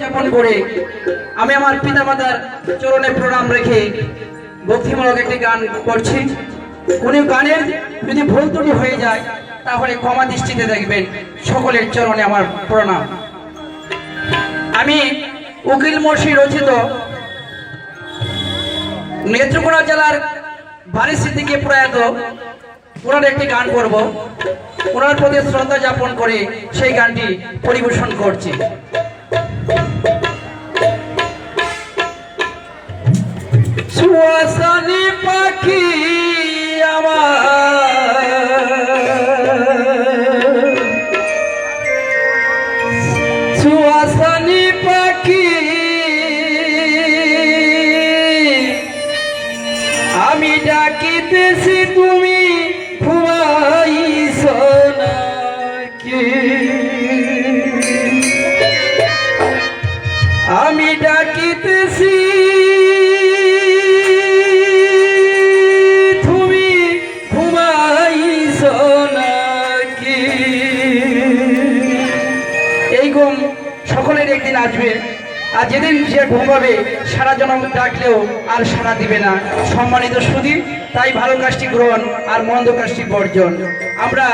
যাপন করে আমি আমার পিতামাতার চরণে প্রণাম রেখে ভক্তিমূলক একটি গান করছি। কোন গানের যদি ভুল ত্রুটি হয়ে যায়, তাহলে ক্ষমা দৃষ্টিতে দেখবেন, সকলের চরণে আমার প্রণাম। আমি উকিল মর্ষি রচিত নেত্রকোনা জেলার বাড়ি স্মৃতিকে প্রয়াত ওনার একটি গান করব। ওনার প্রতি শ্রদ্ধা যাপন করে সেই গানটি পরিবেশন করছি। ডাকিতেছি তুমি আর যেদিন সে ঘুমাবে, সারা জনম ডাকলেও আর সারা দিবে না। সম্মানিত সুদী তাই ভালো কাজটি গ্রহণ আর মন্দ কাজটি বর্জন। আমরা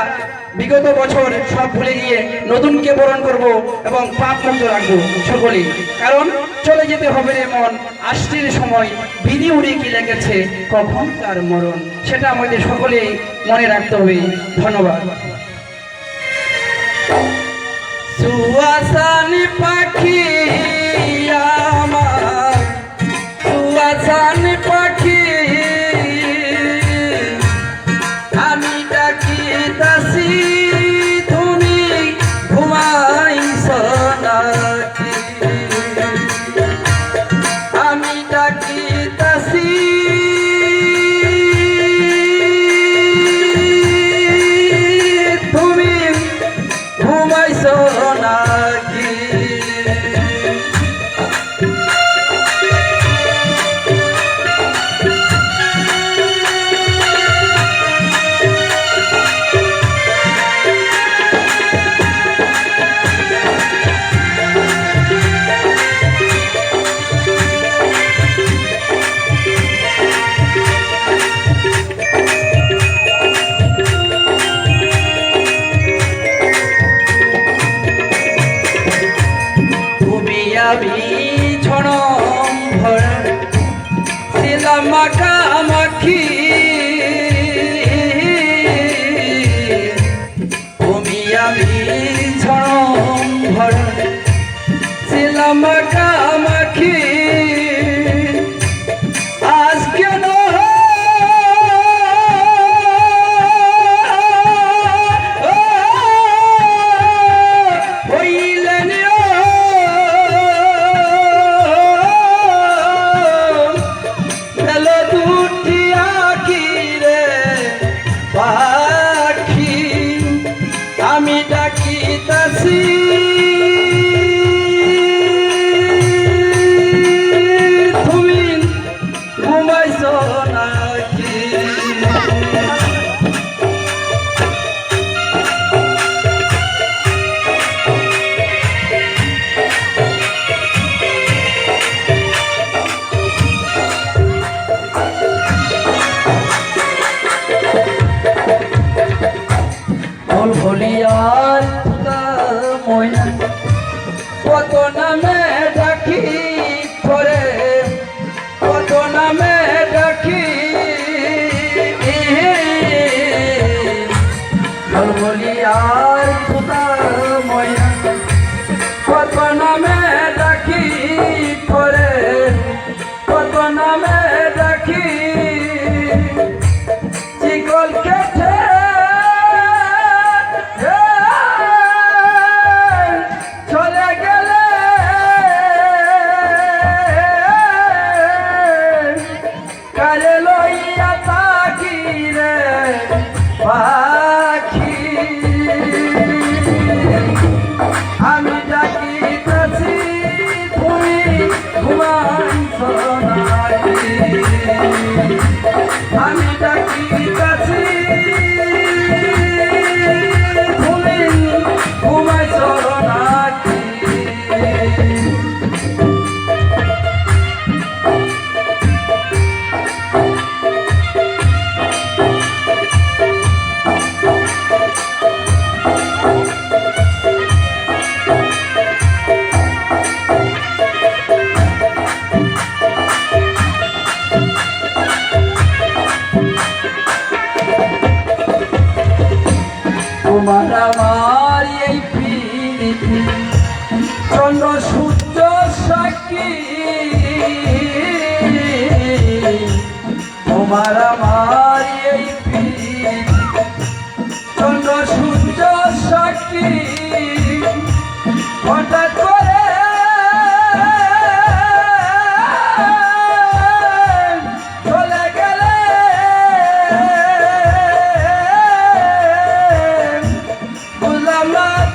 বিগত বছর সব ভুলে গিয়ে নতুনকে বরণ করব এবং পাপ মুক্ত রাখব সকলেই। কারণ চলে যেতে হবে রে মন আষ্টির সময় বিধি উড়ে কি লেগেছে, কখন তার মরণ, সেটা আমাদের সকলেই মনে রাখতে হবে। ধন্যবাদ। সুয়াসানি পাখি ছড়ম ভরা ছিলাম মাখামাখি তুমি আমি ছড়ম ভরা ছিলাম মাখামাখি আমার এই পৃথিবী চন্দ্র সূর্য সাক্ষী। তোমার আমার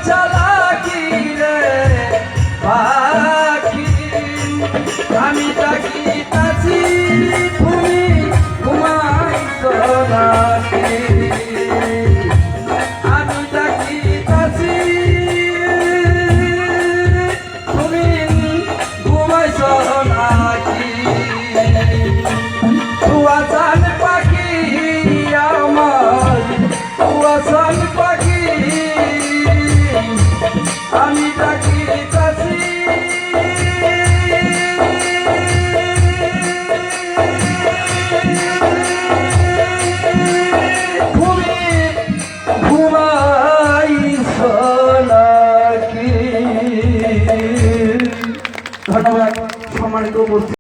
চালাকি রে? পাখি, আমি তাকি তাছি, তুমি ঘুমাইছ নাকি? আমি তাকি তাছি, তুমি ঘুমাইছ নাকি? কুয়াশান পাখি, আমার কুয়াশান পাখি নাকি ধন্যবাদ সম্মানিত উপস্থিত